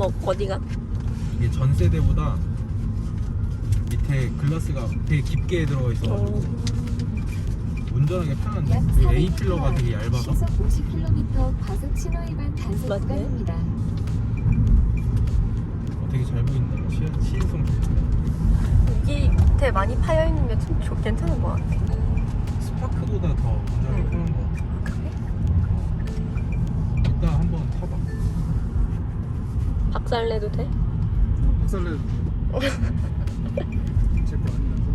뭐 어디가? 이게 전 세대보다 밑에 글라스가 되게 깊게 들어가 있어가지고 어. 운전하기 편한데 약그400 A 필러가 되게 얇아서 시속 50km 과속 신호 위반 단속 맞네. 구간입니다. 어, 되게 잘 보인다. 시, 시인성 좋다. 여기 밑에 많이 파여 있는 게좀 괜찮은 것 같아. 스파크보다 더 운전하기 응. 편한 것 같아. 그래? 이따 한번 타봐. 박살내도 돼? 박살내 제거 아니라서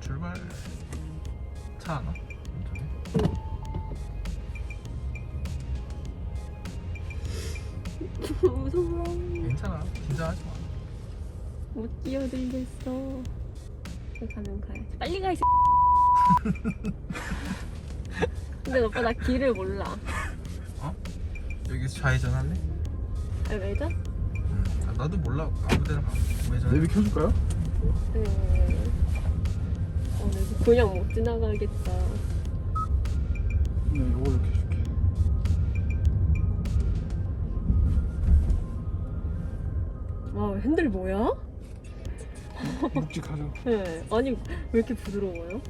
출발. 차 하나? 무서워. 괜찮아. 긴장하지 마. 못 뛰어들겠어. 가면 가야지. 빨리 가, 이 근데 오빠 나 길을 몰라. 여기서 좌회전 할래? 아, 왜죠? 아, 나도 몰라. 아무 데나 가. 우회전. 내비 켜줄까요? 음. 어, 나 그냥 못 지나가겠다. 네 이걸로 켜줄게 와, 핸들 뭐야? 묵직하죠 네. 아니, 왜 이렇게 부드러워요?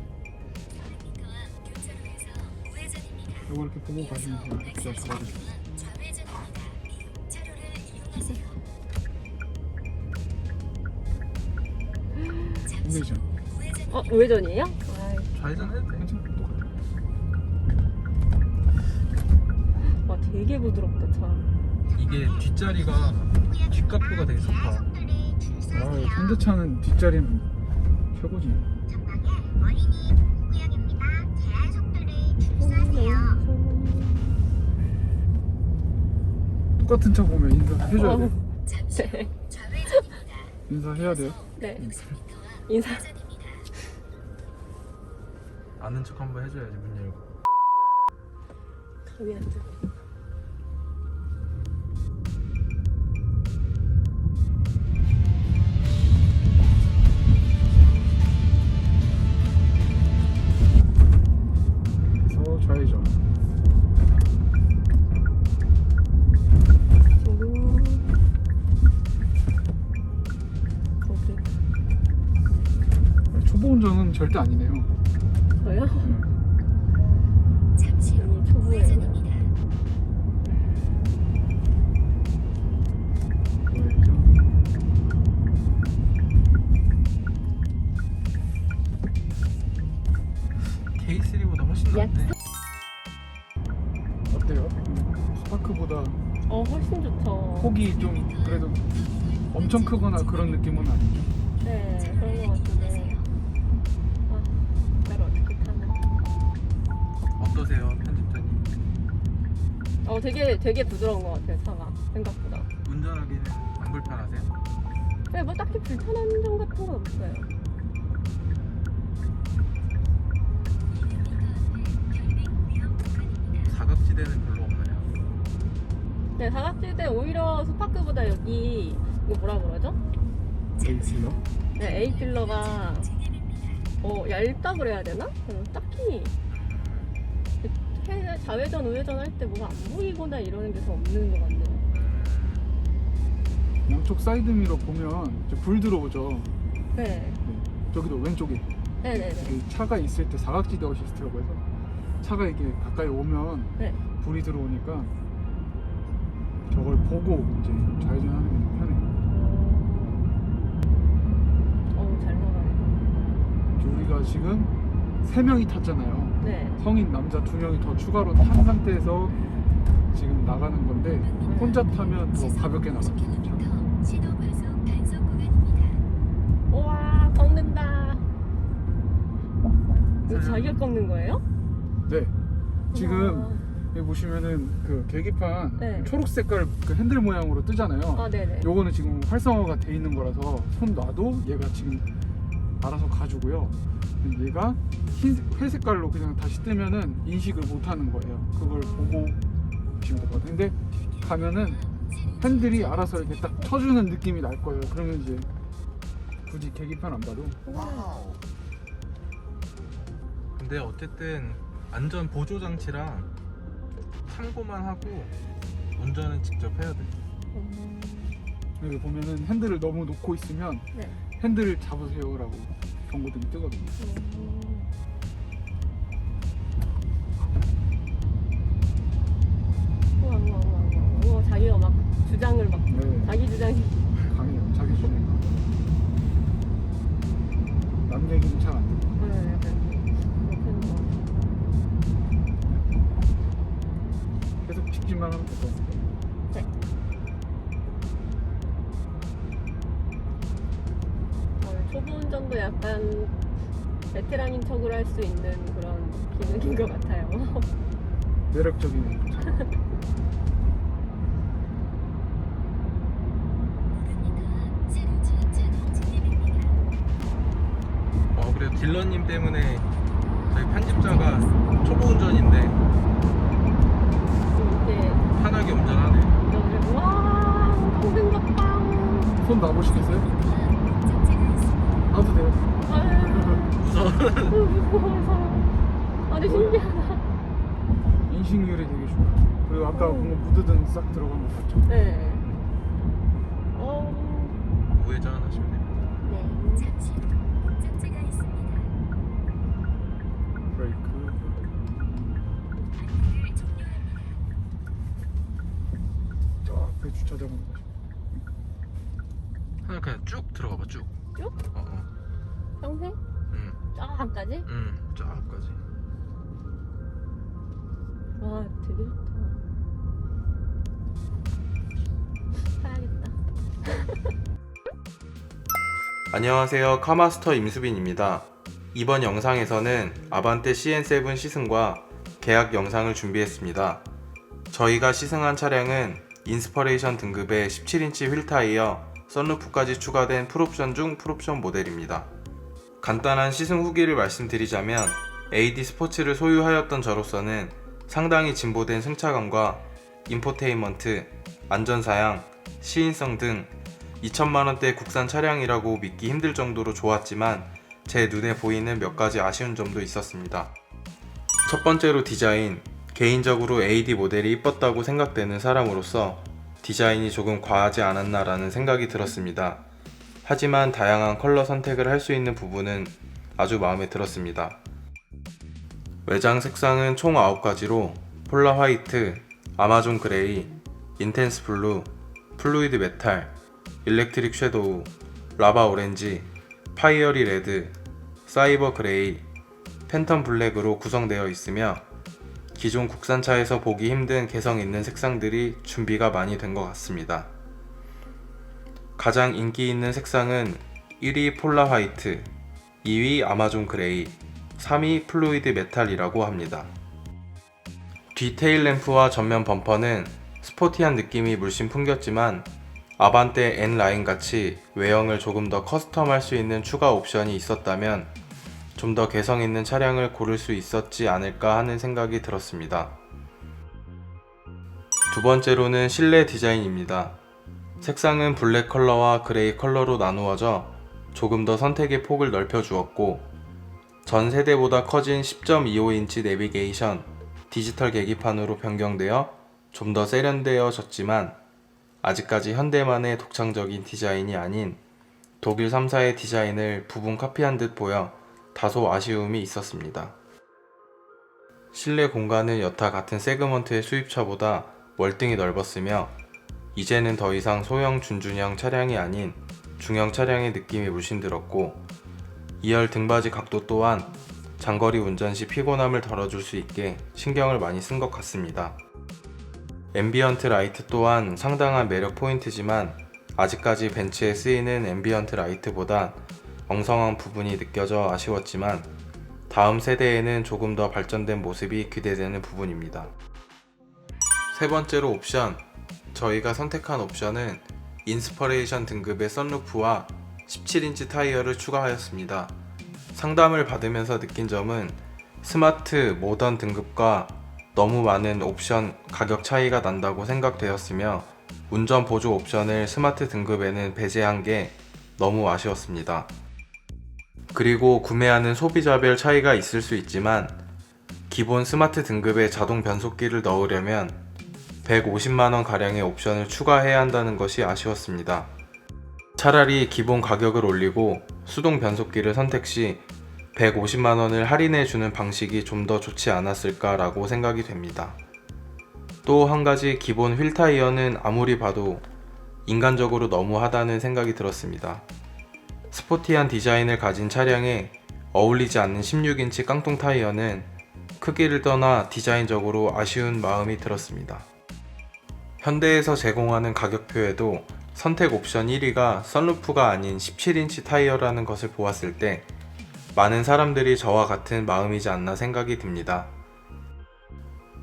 이거 이렇게 보고 가시면 돼요 진짜 잡아주세요 우회전 어, 우회전이에요? 좌회전 해도 돼. 괜찮아 똑같아 와, 되게 부드럽다, 차. 이게 뒷자리가 뒷각도가 되게 좋다. 아 현대차는 뒷자리는 최고지 똑같은 차 보면 인사해줘야 돼 네. 인사해야 돼요 네. 인사. 아는 척 한번 해줘야지 문 열고. 여기 앉아. 그 초보 운전은 절대 아니네요 저요? 네. 잠시 후. 우회전입니다. 우회전. K3보다 훨씬 약 낫네. 어때요? 스파크보다 어, 훨씬 좋죠. 폭이 좀 그래도 엄청 크거나 그런 느낌은 아니죠 네, 그런 것 같은데. 어떠세요, 편집자님? 어, 되게, 되게 부드러운 것 같아요, 차가. 생각보다. 운전하기는 안 불편하세요? 네, 뭐 딱히 불편한 점 같은 건 없어요. 사각지대는 별로 없나요? 네, 사각지대 오히려 스파크보다 여기, 이거 뭐라 그러죠? 에이스요? 네, A 필러가 어, 얇다 그래야 되나? 어, 딱히 회- 좌회전, 우회전 할 때 뭐가 안 보이거나 이러는 게 더 없는 것 같네요. 양쪽 사이드 미러 보면 이제 불 들어오죠 네, 네. 저기도 왼쪽에 네네네. 그 차가 있을 때 사각지대 어시스트라고 해서 차가 이게 가까이 오면 네. 불이 들어오니까 저걸 보고 이제 좌회전하는 게 편해요 어우, 잘 나가네. 우리가 지금 세 명이 탔잖아요 네. 성인 남자 두 명이 더 추가로 탄 상태에서 지금 나가는 건데 혼자 타면 더 가볍게 차가. 시도 과속 단속 구간입니다. 우와, 꺾는다. 이거 음. 자기가 꺾는 거예요? 네 지금 우와. 여기 보시면은 그 계기판 네. 초록 색깔 그 핸들 모양으로 뜨잖아요 아, 네네. 요거는 지금 활성화가 돼 있는 거라서 손 놔도 얘가 지금 알아서 가주고요. 근데 얘가 흰 회색깔로 그냥 다시 뜨면은 인식을 못 하는 거예요. 그걸 보고 보시면 될 것 같아요. 근데 가면은 핸들이 알아서 이렇게 딱 쳐주는 느낌이 날 거예요. 그러면 이제 굳이 계기판 안 봐도 근데 어쨌든 안전 보조 장치랑 참고만 하고 운전은 직접 해야 돼. 음, 여기 보면은 핸들을 너무 놓고 있으면 네. 핸들을 잡으세요라고 경고등이 뜨거든요. 음. 어, 초보 운전도 약간 베테랑인 척을 할 수 있는 그런 기능인 것 같아요. 매력적인. 어 그래도 딜러님 때문에 저희 편집자가 초보 운전인데 이렇게 편하게 운전하네. 운전을 와 평생 같다. 손 놔보시겠어요? 돼요. 아유, 무서워. 무서워서. 아니 신기하다. 인식률이 되게 좋아요. 그리고 아까 보면 무드등 싹 들어간 거 봤죠? 네. 어. 우회전 하시면 됩니다. 네. 잠시 후 목적지가 있습니다. 브레이크. 안내를 종료합니다. 저 앞에 주차장으로 가시면 하나 그냥 쭉 들어가 봐 쭉. 쭉? 어 어. 평생? 응. 쫙까지? 응. 쫙까지. 와 되게 좋다. 사야겠다. 안녕하세요. 카마스터 임수빈입니다. 이번 영상에서는 아반떼 CN7 시승과 계약 영상을 준비했습니다. 저희가 시승한 차량은 인스퍼레이션 등급의 17인치 휠 타이어, 썬루프까지 추가된 풀옵션 중 풀옵션 모델입니다. 간단한 시승 후기를 말씀드리자면 AD 스포츠를 소유하였던 저로서는 상당히 진보된 승차감과 인포테인먼트, 안전사양, 시인성 등 2천만원대 국산 차량이라고 믿기 힘들 정도로 좋았지만 제 눈에 보이는 몇 가지 아쉬운 점도 있었습니다. 첫 번째로 디자인. 개인적으로 AD 모델이 이뻤다고 생각되는 사람으로서 디자인이 조금 과하지 않았나라는 생각이 들었습니다. 하지만 다양한 컬러 선택을 할 수 있는 부분은 아주 마음에 들었습니다. 외장 색상은 총 9가지로 폴라 화이트, 아마존 그레이, 인텐스 블루, 플루이드 메탈, 일렉트릭 섀도우, 라바 오렌지, 파이어리 레드, 사이버 그레이, 팬텀 블랙으로 구성되어 있으며 기존 국산차에서 보기 힘든 개성 있는 색상들이 준비가 많이 된 것 같습니다. 가장 인기 있는 색상은 1위 폴라 화이트, 2위 아마존 그레이, 3위 플루이드 메탈이라고 합니다. 뒤테일 램프와 전면 범퍼는 스포티한 느낌이 물씬 풍겼지만 아반떼 N라인 같이 외형을 조금 더 커스텀할 수 있는 추가 옵션이 있었다면 좀 더 개성 있는 차량을 고를 수 있었지 않을까 하는 생각이 들었습니다. 두 번째로는 실내 디자인입니다. 색상은 블랙 컬러와 그레이 컬러로 나누어져 조금 더 선택의 폭을 넓혀 주었고 전 세대보다 커진 10.25인치 내비게이션 디지털 계기판으로 변경되어 좀 더 세련되어졌지만 아직까지 현대만의 독창적인 디자인이 아닌 독일 3사의 디자인을 부분 카피한 듯 보여 다소 아쉬움이 있었습니다. 실내 공간은 여타 같은 세그먼트의 수입차보다 월등히 넓었으며 이제는 더 이상 소형 준준형 차량이 아닌 중형 차량의 느낌이 물씬 들었고 2열 등받이 각도 또한 장거리 운전 시 피곤함을 덜어줄 수 있게 신경을 많이 쓴 것 같습니다. 앰비언트 라이트 또한 상당한 매력 포인트지만 아직까지 벤츠에 쓰이는 앰비언트 라이트보다 엉성한 부분이 느껴져 아쉬웠지만 다음 세대에는 조금 더 발전된 모습이 기대되는 부분입니다. 세 번째로 옵션. 저희가 선택한 옵션은 인스퍼레이션 등급의 썬루프와 17인치 타이어를 추가하였습니다. 상담을 받으면서 느낀 점은 스마트 모던 등급과 너무 많은 옵션 가격 차이가 난다고 생각되었으며 운전 보조 옵션을 스마트 등급에는 배제한 게 너무 아쉬웠습니다. 그리고 구매하는 소비자별 차이가 있을 수 있지만 기본 스마트 등급의 자동 변속기를 넣으려면 150만원 가량의 옵션을 추가해야 한다는 것이 아쉬웠습니다. 차라리 기본 가격을 올리고 수동 변속기를 선택 시 150만원을 할인해 주는 방식이 좀 더 좋지 않았을까라고 생각이 됩니다. 또 한 가지 기본 휠 타이어는 아무리 봐도 인간적으로 너무하다는 생각이 들었습니다. 스포티한 디자인을 가진 차량에 어울리지 않는 16인치 깡통 타이어는 크기를 떠나 디자인적으로 아쉬운 마음이 들었습니다. 현대에서 제공하는 가격표에도 선택 옵션 1위가 썬루프가 아닌 17인치 타이어라는 것을 보았을 때 많은 사람들이 저와 같은 마음이지 않나 생각이 듭니다.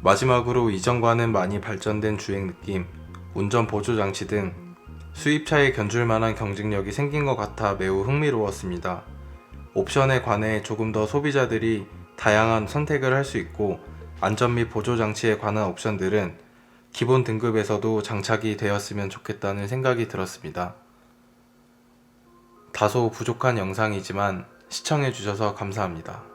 마지막으로 이전과는 많이 발전된 주행 느낌, 운전 보조 장치 등 수입차에 견줄 만한 경쟁력이 생긴 것 같아 매우 흥미로웠습니다. 옵션에 관해 조금 더 소비자들이 다양한 선택을 할 수 있고 안전 및 보조 장치에 관한 옵션들은 기본 등급에서도 장착이 되었으면 좋겠다는 생각이 들었습니다. 다소 부족한 영상이지만 시청해주셔서 감사합니다.